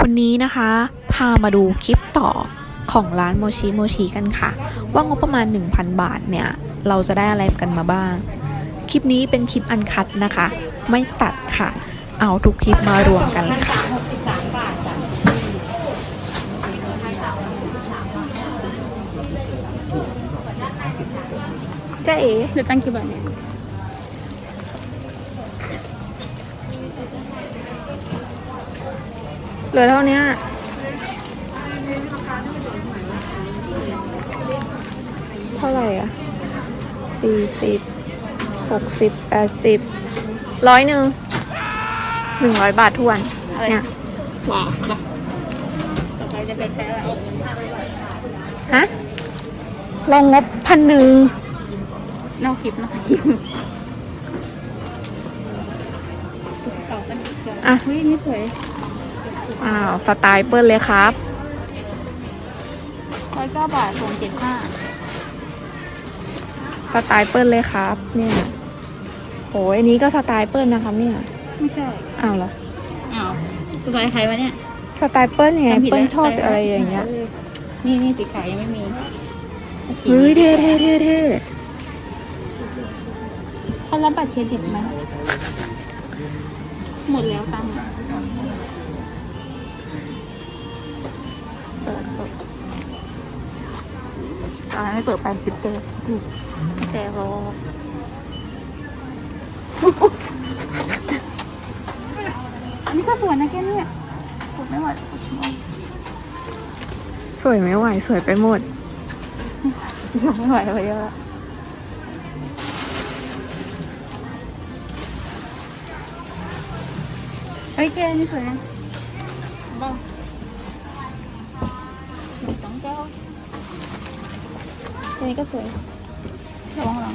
วันนี้นะคะ พามาดูคลิปต่อของร้านโมชิโมชิกันค่ะ ว่างบประมาณ 1,000 บาทเนี่ย เราจะได้อะไรกันมาบ้าง คลิปนี้เป็นคลิปอันคัดนะคะ ไม่ตัดค่ะ เอาทุกคลิปมารวมกันเลยค่ะเจ๊เอ๋เดี๋ยวตั้งกี่บาทเนี่ย เหลือเท่านี้เท่าไหร่อะสี่สิบหกสิบแปดสิบร้อยหนึ่งหนึ่งร้อยบาททวนเนี่ยว้าวจ้ะต่อไปจะเป็นแต่อะไรฮะลองงบพันหนึ่งนอกคลิปนอกคลิปต่อกันอีกเดี๋ยวอะเฮ้ยนี่สวย อ้าว สไตล์เปิ้ลเลยครับร้อยเก้าบาทรวมเจ็ดห้าสไตล์เปิ้ลเลยครับ เนี่ยโอ้ยอันนี้ก็สไตล์เปิ้ลนะครับเนี่ยไม่ใช่อ้าวเหรออ้าวสไตล์ใครวะเนี่ย สไตล์เปิ้ลไงจำผิดเปิ้ลแล้วชอบอะไรอย่างเงี้ยนี่นี่สีขาวยังไม่มีเฮ้ยเท่เท่เท่เท่เขารับบัตรเครดิตไหมหมดแล้วตังค์ ตอนนั้นไม่เปิดไปสิบเจอแต่รออันนี้ก็สวยนะแกเนี่ยกดไม่ไหวกดชิมเอาสวยไม่ไหวสวยไปหมดไม่ไหวเลยอะเอ้ยแกนี่สวยนะบ้าหนึ่งสองเก้า ตัวนี้ก็สวยระวังหลัง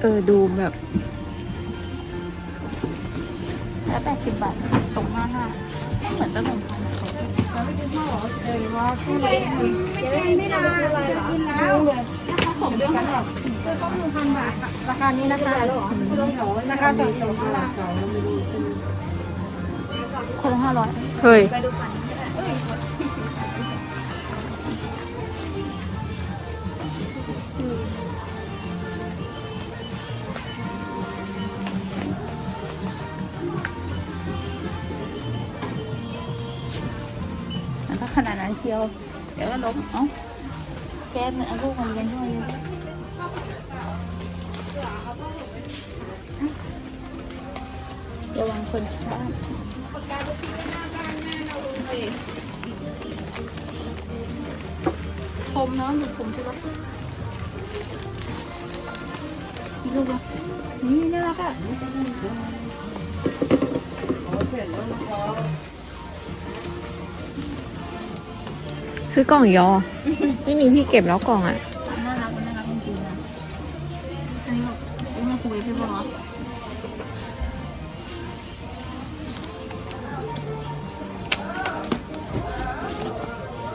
เออ ดูแบบแล้วแปดสิบบาทตรงห้าห้าเหมือนตะลงพันแล้วไม่กินข้าวหรอเออว่าที่ไหนไม่นานกินแล้วผมด้วยกันหรอก็หนึ่งพันบาทราคานี้นะคะราคาสองคนคนละห้าร้อยเฮ้ย ขนาดนั้นเชียว เดี๋ยวก็ล้มเอ้าแก๊สมันเอาลูกมันเรียนด้วยระวังคนข้ามชมน้องอยู่ผมจะรับมีลูกอะนี่น่ารักอะ ซื้อกล่องยอ ไม่มีที่เก็บแล้วกล่องอะมันน่ารักน่ารักจริงๆนะอันนี้แบบมาคุยพี่บอส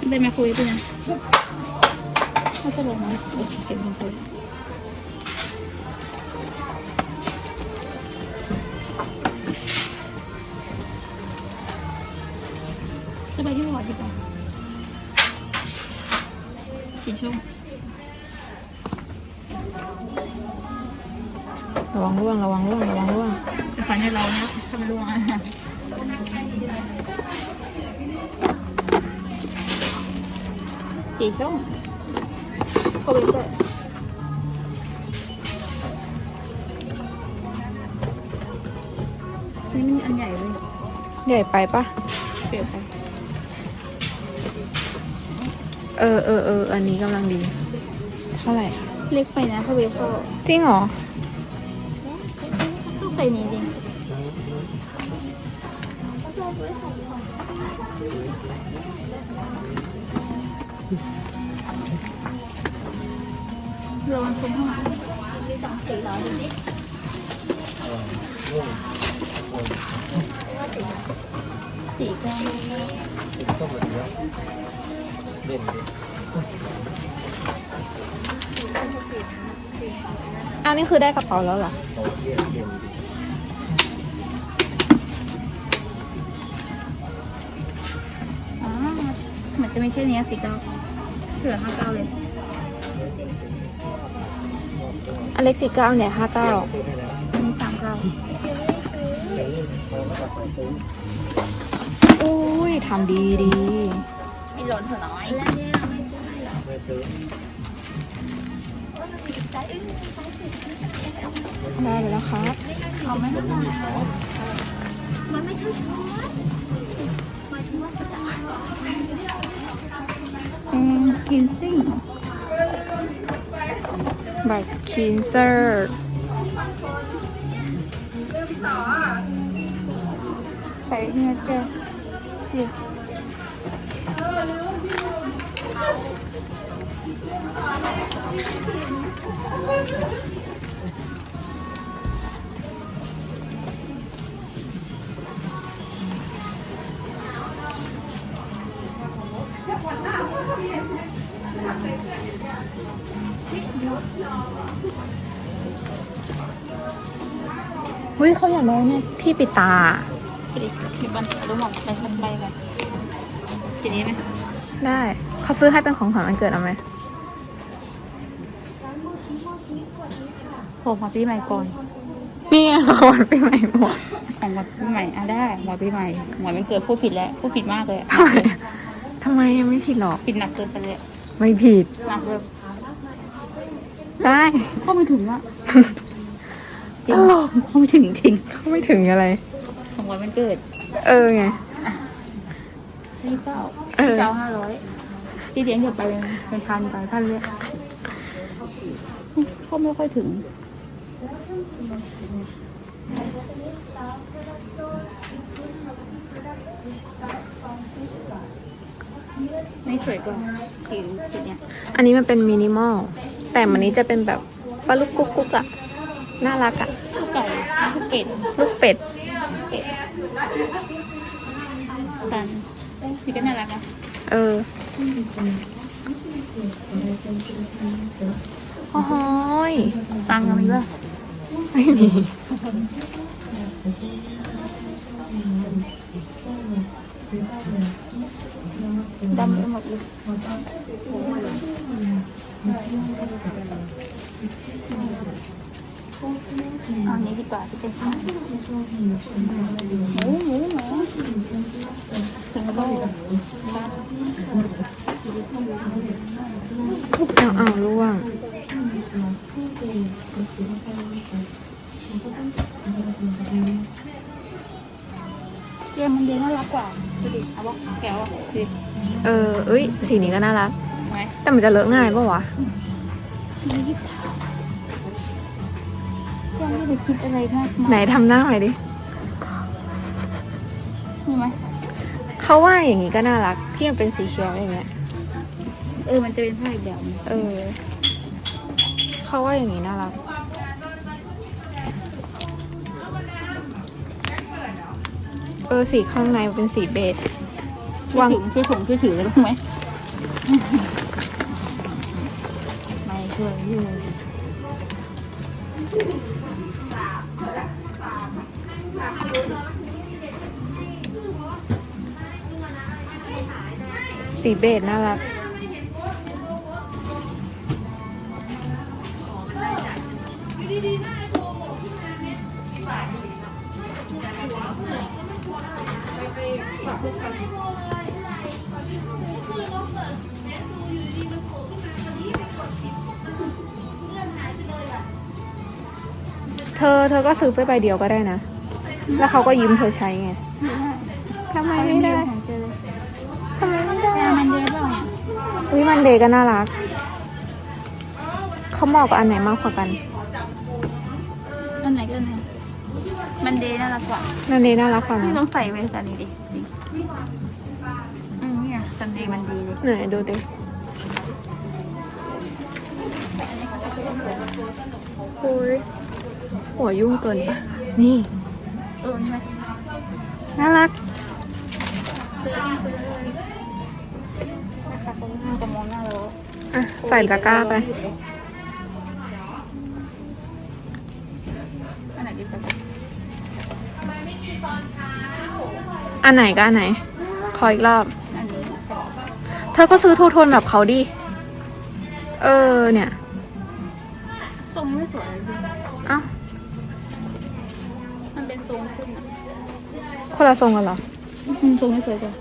เป็นมาคุยด้วยนะเขาจะลงมาโอเคเก็บมาคุยจะไปที่บอสดีกว่า กี่ช่วงระวังร่วงระวังร่วงระวังร่วงจะฝันให้เรานะทำล่วงอะสี่ช่องโควิดด้วยนี่มันอันใหญ่เลย ใหญ่ไปปะเปลี่ยนไป เออเออเอออันนี้กำลังดี เท่าไหร่ เล็กไปนะถ้าเวฟก็จริงเหรอ ต้องใส่นี้จริงระวังชมข้างหลังมีสองสีเหรอดูดิสีก็อ้าวนี่ เล่นอันนี้คือได้กระเป๋าแล้วเหรอเหมือนจะไม่ใช่เนี้ยสิเก้าเหลือห้าเก้าเลย อเล็กสี่เก้าเนี่ยห้าเก้าหนนี้สามเก้าอุ้ยทำดีดี มีหล่นเถอะน้อยได้ไปแล้วครับเอาไหมมันไม่ใช่ช้อนอืมกินซิ่งบัสคินเซอร์ใส่เนื้อเจอ เฮ้ยเขาอยากได้เนี่ยที่ปิดตาพอดีมีบันรู้หมดไปสักใบกันทีนี้ไหมได้ เขาซื้อให้เป็นของขวัญวันเกิดเอาไหมผมมาปีใหม่ก่อนนี่ไงของขวัญปีใหม่หมดของหมดปีใหม่อะได้หมดปีใหม่หมดมันเกิดพูดผิดแล้วพูดผิดมากเลยอะทำไมทำไมไม่ผิดหรอก ผิดหนักเกินไปเลยอะไม่ผิด หนักเลยได้เข้าไม่ถึงอะจตริงลกเข้าไม่ถึงจริงเขาไม่ถึงอะไร ของวันมันเกิด เออไงนี่เก้าเออเก้าห้าร้อย ที่เลี้ยงเก็บไปเป็นเป็นพันไปพันเลยก็ไม่ค่อยถึง ไม่สวยกว่าสีสีเนี้ยอันนี้มันเป็นมินิมอล แต่มันนี้จะเป็นแบบปลาลูกกุ๊กกุ๊กอะน่ารักอะลูกไก่ลูกเป็ดลูกเป็ดเป็ดสันสีก็น่ารักนะเออ โอ้โหยตังค์มีป่ะไม่มีดำไปหมดเลยเอาอันนี้ดีกว่าที่เป็นสายหมูหมูหมูถึงโลกเอาเอาล่วง เกมมันเดียวน่ารักกว่าดูดิเอาบอกแก้วอะดูดิเออเอ้ย สีนี้ก็น่ารัก ไหมแต่มันจะเลอะง่ายปะวะ ไม่ได้ถามยังไม่ได้คิดอะไรมากไหนมายทำหน้าหน่อยดินี่ไหม เขาว่าอย่างนี้ก็น่ารักที่มันเป็นสีเขียวอย่างเงี้ย เออ มันจะเป็นผ้าอีกแบบนึงเออ เขาว่าอย่างนี้น่ารัก เออสีข้างในมันเป็นสีเบจ ช่วยถึงช่วยถุงช่วยถือรู้ไหม ไม่เคยอ สีเบจน่ารัก เธอเธอก็ซื้อไปใบเดียวก็ได้นะ แล้วเขาก็ยืมเธอใช้ไงทำไมไม่ได้ อุ้ยมันเดย์ก็น่ารัก เขาเหมาะกับอันไหนมากกว่ากันอันไหนก็อันไหนมันเดย์น่ารักกว่ามันเดย์น่ารักกว่าต้นะองใส่เวสันนี้ดิดิอืมเนี่ยซันเดย์มันดีเลยไหนดูดิโอ้ยหัวยุ่งเกินไปนี่ เออใช่ไหมน่ารักซื้อซื้อ ใส่ตะกร้าไป อันไหนดีกว่าอันไหนก็อันไหน ขออีกรอบ อันนี้ธอก็ซื้อทูโทนแบบเขาดิ เออเนี่ย ทรงนี้ไม่สวยเลยพี่เอ้า มันเป็นทรงขึ้นอะคนละทรงกันเหรออืมทรงไม่สวยจ้ะ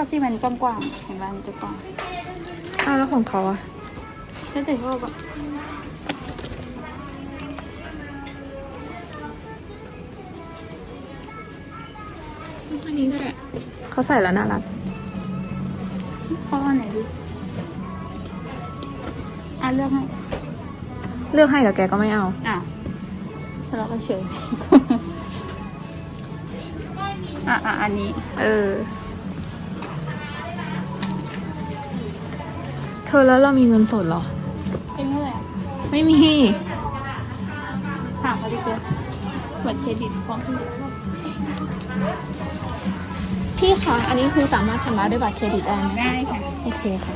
อบที่มันกว้างๆเห็นไหมมันจะกว้างอ้าวแล้วของเขาอะแล้วแต่ชอบอะอันนี้ก็ได้เขาใส่แล้วน่ารักข้อไหนดีอะเลือกให้ เลือกให้เดี๋ยวแกก็ไม่เอาอะแล้วก็เฉยอะอะอันนี้ เออ เธอแล้วเรามีเงินสดเหรอ เป็นเท่าไหร่อะไม่มีถามเขาดิเกินบัตรเครดิตพร้อมที่พี่คะอันนี้คือสามารถชำระด้วยบัตรเครดิตได้ไหมได้ค่ะโอเคค่ะ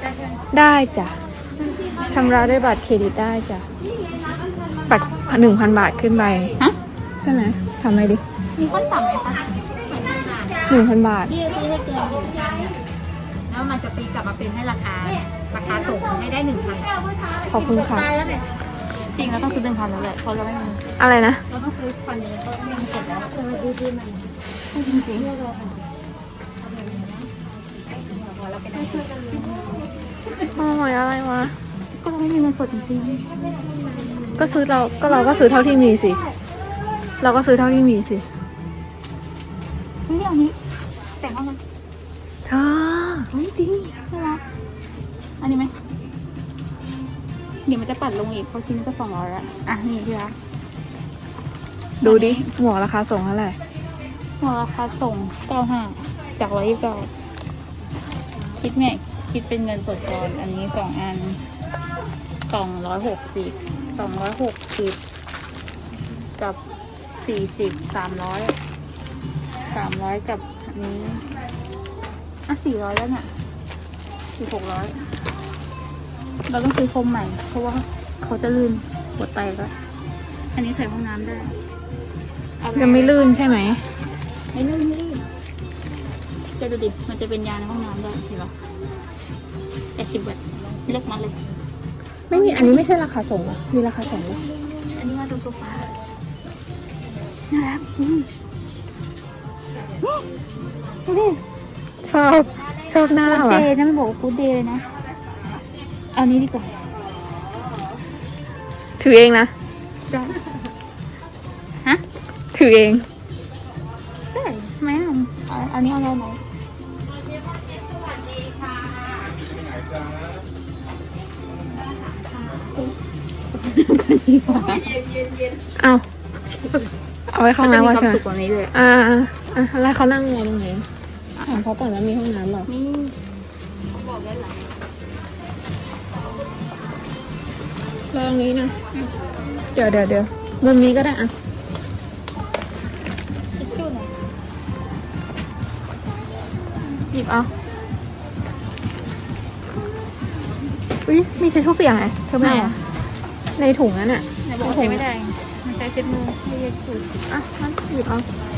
ได้ค่ะ ได้จ้ะชำระด้วยบัตรเครดิตได้จ้ะบัตรหนึ่งพันบาทขึ้นไปฮะใช่ไหมทำไงดิ มีขั้นต่ำไหมคะหนึ่งพันบาท พี่จะซื้อให้เกิน จะตีกลับมาเป็นให้ราคา ราคาส่งให้ได้หนึ่งพันขอบคุณค่ะได้แล้วเนี่ยจริงเราต้องซื้อหนึ่งพันแล้วแหละเพราะเราไม่มีอะไรนะ เราต้องซื้อพันนี้เพราะไม่มีเสร็จแล้วเออดีดีมันจริงจริงโอ้ยอะไรวะ ก็เราไม่มีเงินสดจริงก็ซื้อเราก็เราก็ซื้อเท่าที่มีสิ เราก็ซื้อเท่าที่มีสิๆไม่เอานี้ จะปัดลงอีกเพราะทีนี้ก็สองร้อยละอะนี่พี่รักดูดิหมวกราคาส่งเท่าไหร่หัวราคาส่งเก้าห้าจากร้อยยี่สิบเก้าคิดไงคิดเป็นเงินสดก่อน อันนี้สองอันสองร้อยหกสิบสองร้อยหกสิบกับสี่สิบสามร้อยสามร้อยกับอันนี้อะสี่ร้อยแล้วเนี่ยสี่หกร้อย เราต้องซื้อโฟมใหม่ เพราะว่าเขาจะลื่นหัวไตก็อันนี้ใส่ห้องน้ำได้เอาปจะไม่ลื่นใช่ไหมไม่ลื่นไม่ลื่นแกดูดิมันจะเป็นยาในห้องน้ำด้วยเห็นปะแปดสิบบาทเลือกมาเลย ไม่มีอันนี้ไม่ใช่ราคาส่งเหรอมีราคาส่งเหรออันนี้ว่าดูโซฟาน่ารักอืมดูดิชอบชอบหน้าฟูดว่ะเดย์นะมันบอกว่าฟูดเดย์เลยนะ เอานี้ดีกว่า ถือเองนะ ได้ ฮะ ถือเอง ได้ทำไมอะเอาอันนี้เอาอะไรไหนเอาเอาไว้เข้าห้องน้ำก่อนมัใช่ไหมจะมีความสุขกว่านี้เลย อ่าอ่าอ่าแล้วเขานั่งไงตรงไหนถามเขาก่อนว่ามีห้องน้ำเปล่านี่บอกได้หลาย ลองนี้นะ เดี๋ยวเดี๋ยวเดี๋ยวมุมนี้ก็ได้อะทิชชู่หน่อยหยิบเอาอุ้ยมีเช็ดชู่เปียกไงเธอไม่เอาเหรอในถุงนั้นอะไหนบอกว่าใช้ไม่ได้มันใช้เช็ดมือไม่ใช่ถูกอะงั้นหยิบเอาเอา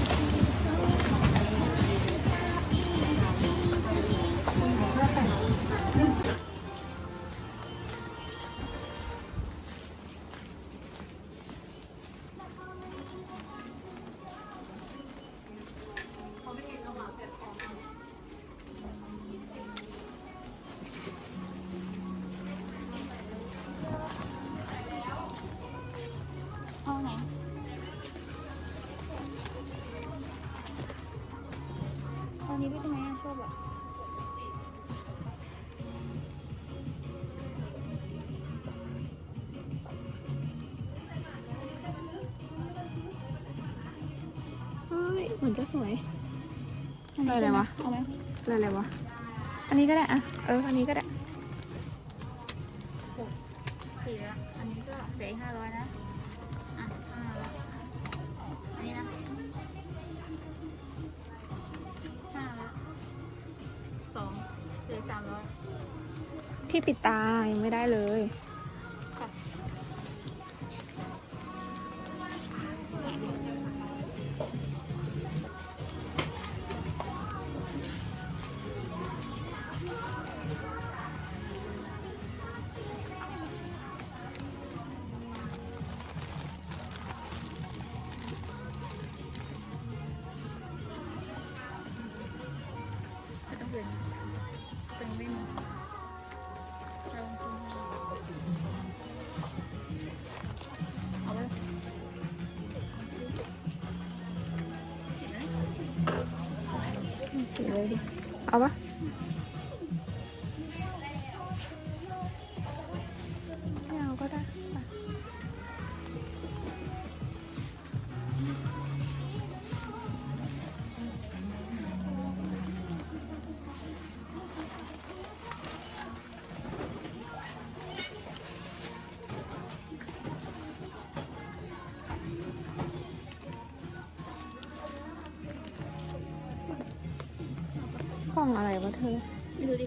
นจะสวยอันนี้อะไรวะเอาไหมอะไรอะไรวะ อันนี้ก็ได้อะเออ อันนี้ก็ได้สี่ละอันนี้ก็เสียห้าร้อยนะอะห้าร้อยอันนี้นะห้าละสองเหลือสามร้อยที่ปิดตายังไม่ได้เลย ล่องอะไรวะเธอ ไม่รู้ดิ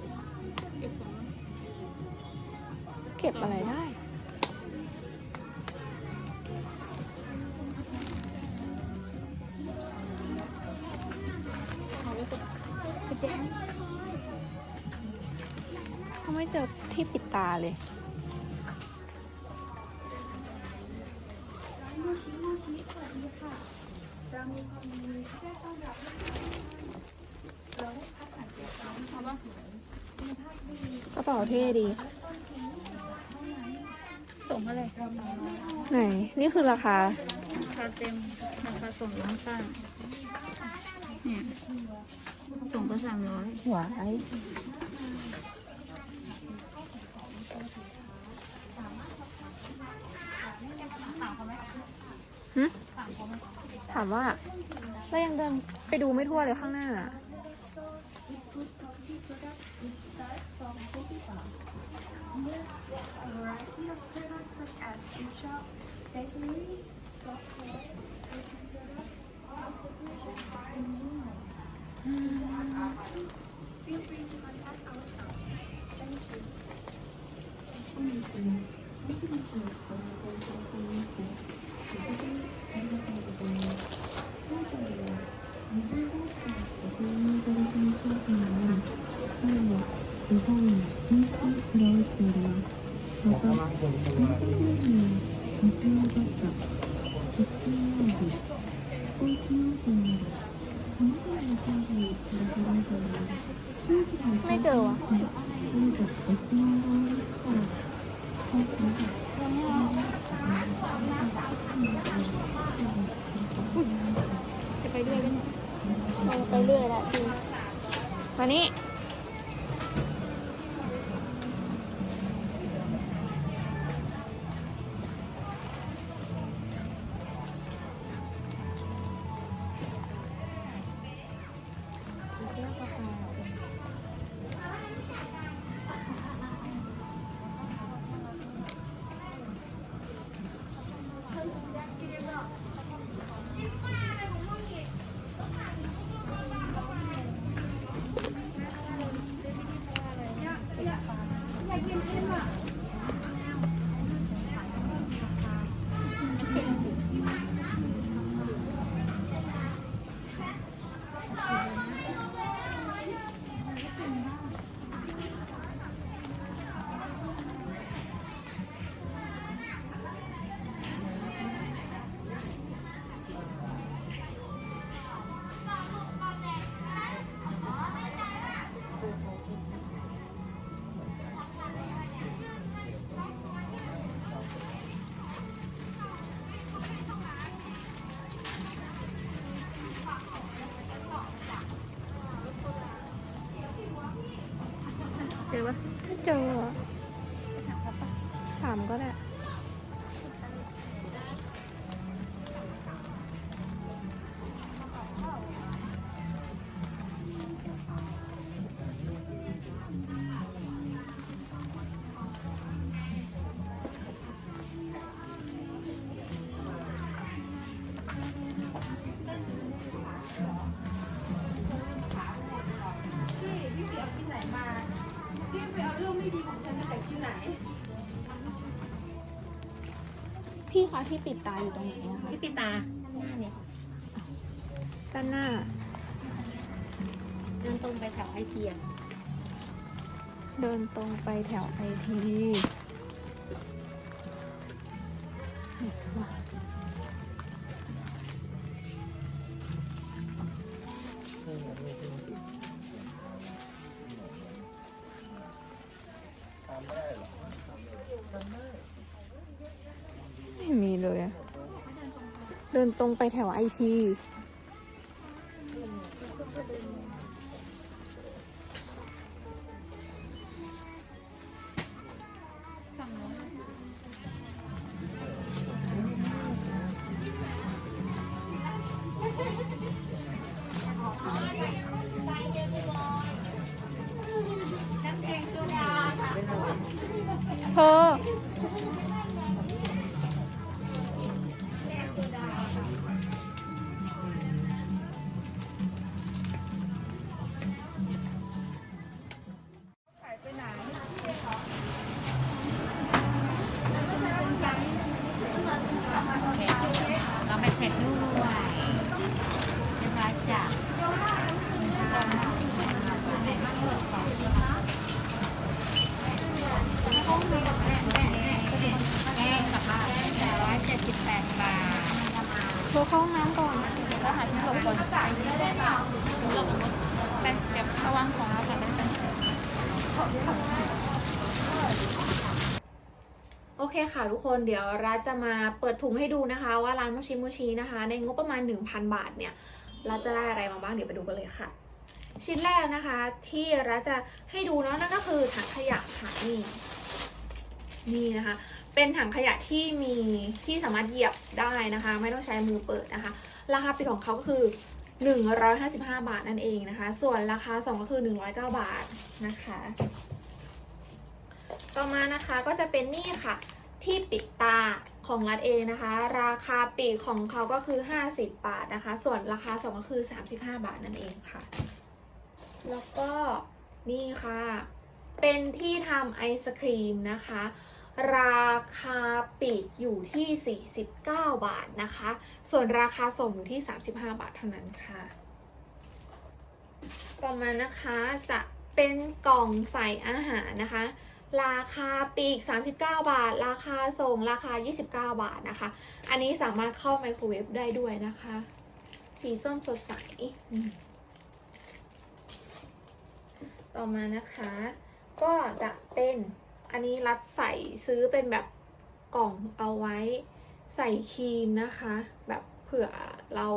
เก็บของเก็บอะไรได้ เอาไว้ก่อนไปแจ้เขาไม่เจอที่ปิดตาเลยเอาปะ กระเป๋าเท่ดี ส่งเท่าไหร่ไหน นี่คือราคา ราคาเต็มราคาส่งร้านสร้างเนี่ยส่งก็สามร้อยหัวไอหึถามว่า เรายังเดินไปดูไม่ทั่วเลยข้างหน้า shop. There's a variety of products such as shoe shop, stationery, software, baking products, พี่คะที่ปิดตาอยู่ตรงไหนอะคะพี่ปิตาหน้าเนี่ยด้านหน้า เดินตรงไปแถวไอเทีย เดินตรงไปแถวไอที นตรงไปแถวไอที เข้าห้องน้ำก่อนเดี๋ยวก็หาที่หลบก่อนไปเก็บระวังของเราก่อนไปโอเคค่ะทุกคนเดี๋ยวรัฐจะมาเปิดถุงให้ดูนะคะ ว่าร้านโมชิโมชินะคะ ในงบประมาณ 1,000 บาทเนี่ยรัฐจะได้อะไรมาบ้างเดี๋ยวไปดูกันเลยค่ะ ชิ้นแรกนะคะที่รัฐจะให้ดูเนาะนั่นก็คือถังขยะค่ะนี่นี่นะคะ เป็นถังขยะที่มีที่สามารถเหยียบได้นะคะ ไม่ต้องใช้มือเปิดนะคะ ราคาปีของเขาก็คือ 155 บาทนั่นเองนะคะ ส่วนราคาส่งก็คือ 109 บาทนะคะ ต่อมานะคะก็จะเป็นนี่ค่ะ ที่ปิดตาของรัฐเองนะคะ ราคาปีกของเขาก็คือ 50 บาทนะคะ ส่วนราคาส่งก็คือ 35 บาทนั่นเองค่ะ แล้วก็นี่ค่ะ เป็นที่ทำไอศครีมนะคะ ราคาปีกอยู่ที่ 49 บาทนะคะ ส่วนราคาส่งอยู่ที่ 35 บาทเท่านั้นค่ะ ต่อมานะคะจะเป็นกล่องใส่อาหารนะคะ ราคาปีก 39 บาท ราคาส่งราคา 29 บาทนะคะ อันนี้สามารถเข้าไมโครเวฟได้ด้วยนะคะ สีส้มสดใส ต่อมานะคะ ก็จะเป็น อันนี้รัดใส่ซื้อเป็นแบบกล่องเอาไว้ใส่ครีมนะคะ แบบเผื่อเรา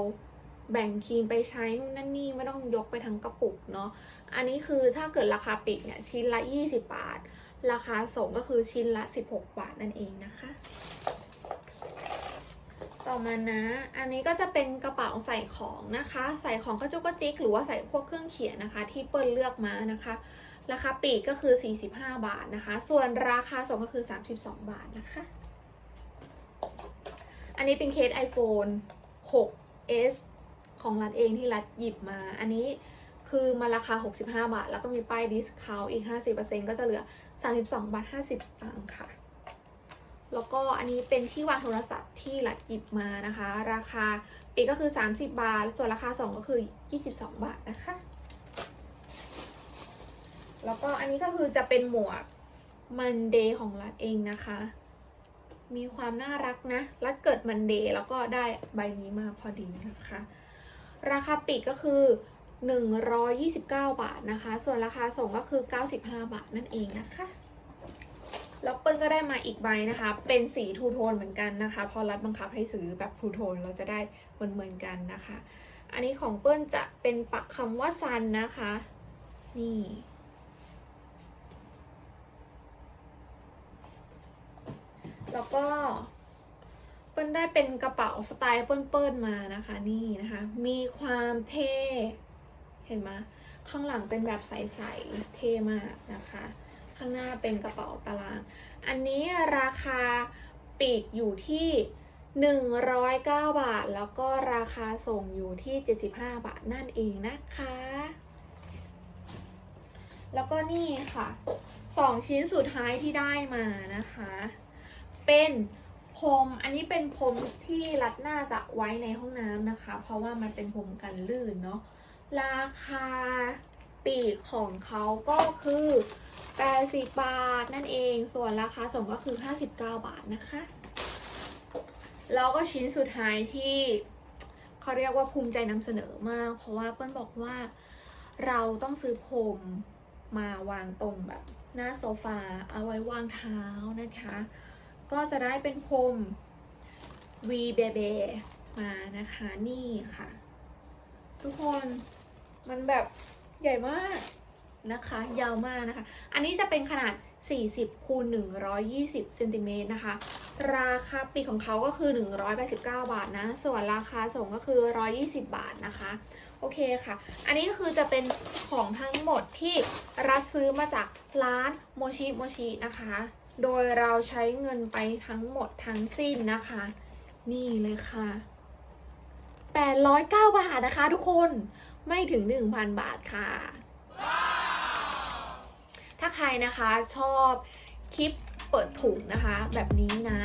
แบ่งครีมไปใช้นู่นนั่นนี่ไม่ต้องยกไปทั้งกระปุกเนาะ อันนี้คือถ้าเกิดราคาปีกเนี่ยชิ้นละ 20 บาท ราคาส่งก็คือชิ้นละ 16 บาทนั่นเองนะคะ ต่อมานะ อันนี้ก็จะเป็นกระเป๋าใส่ของนะคะ ใส่ของกระจุกกระจิกหรือว่าใส่พวกเครื่องเขียนนะคะ ที่เปิ้ลเลือกมานะคะ ราคาปีกก็คือ 45 บาทนะคะ ส่วนราคาส่งก็คือ 32 บาทนะคะ อันนี้เป็นเคส iPhone 6s ของรัฐเองที่รัฐหยิบมา อันนี้คือมาราคา 65 บาท แล้วก็มีป้ายดิสคาวอีก 50%ก็จะเหลือ 32 บาท 50สตางค์ค่ะ แล้วก็อันนี้เป็นที่วางโทรศัพท์ที่รัฐหยิบมานะคะ ราคาปีกก็คือ 30 บาท ส่วนราคาส่งก็คือ 22 บาทนะคะ แล้วก็อันนี้ก็คือจะเป็นหมวกมันเดย์ของรัฐเองนะคะ มีความน่ารักนะ รัฐเกิดมันเดย์แล้วก็ได้ใบนี้มาพอดีนะคะ ราคาปีกก็คือ 129 บาทนะคะ ส่วนราคาส่งก็คือ 95 บาทนั่นเองนะคะแล้วเปิ้ลก็ได้มาอีกใบนะคะ เป็นสีทูโทนเหมือนกันนะคะ พอรัดบังคับให้ซื้อแบบทูโทนเราจะได้เหมือนเหมือนๆกันนะคะ อันนี้ของเปิ้ลจะเป็นปักคำว่าซันนะคะ นี่ แล้วก็ เปิ้ลได้เป็นกระเป๋าสไตล์เปิ้ลๆมานะคะ นี่นะคะ มีความเท่เห็นไหมข้างหลังเป็นแบบใสๆเท่มากนะคะ ข้างหน้าเป็นกระเป๋าตาราง อันนี้ราคาปีกอยู่ที่ 109 บาท แล้วก็ราคาส่งอยู่ที่ 75 บาทนั่นเองนะคะ แล้วก็นี่ค่ะสองชิ้นสุดท้ายที่ได้มานะคะ เป็นพรมอันนี้เป็นพรมที่รัดหน้าจะไว้ในห้องน้ำนะคะ เพราะว่ามันเป็นพรมกันลื่นเนาะราคาปีกของเขาก็คือ 80 บาทนั่นเอง ส่วนราคาส่งก็คือ 59 บาทนะคะ แล้วก็ชิ้นสุดท้ายที่เขาเรียกว่าภูมิใจนำเสนอมาก เพราะว่าเปิ้ลบอกว่าเราต้องซื้อพรมมาวางตรงแบบหน้าโซฟาเอาไว้วางเท้านะคะ ก็จะได้เป็นพรม V b a b y มานะคะนี่ค่ะ ทุกคนมันแบบใหญ่มากนะคะ ยาวมากนะคะ อันนี้จะเป็นขนาด 40คูณ120เซนติเมตรนะคะ ราคาปีของเขาก็คือ 189 บาทนะ ส่วนราคาส่งก็คือ 120 บาทนะคะ โอเคค่ะ อันนี้ก็คือจะเป็นของทั้งหมดที่รัฐซื้อมาจากร้านโมชิโมชินะคะ โดยเราใช้เงินไปทั้งหมดทั้งสิ้นนะคะ นี่เลยค่ะ809 บาทนะคะทุกคนไม่ถึง 1,000 บาทค่ะ ถ้าใครนะคะชอบคลิปเปิดถุงนะคะ แบบนี้นะ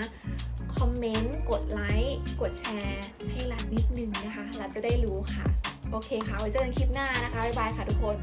คอมเมนต์ กดไลค์ กดแชร์ ให้รัดนิดนึงนะคะ เรัดจะได้รู้ค่ะ โอเคค่ะ ไว้เจอกันคลิปหน้านะคะ บ๊ายบายค่ะทุกคน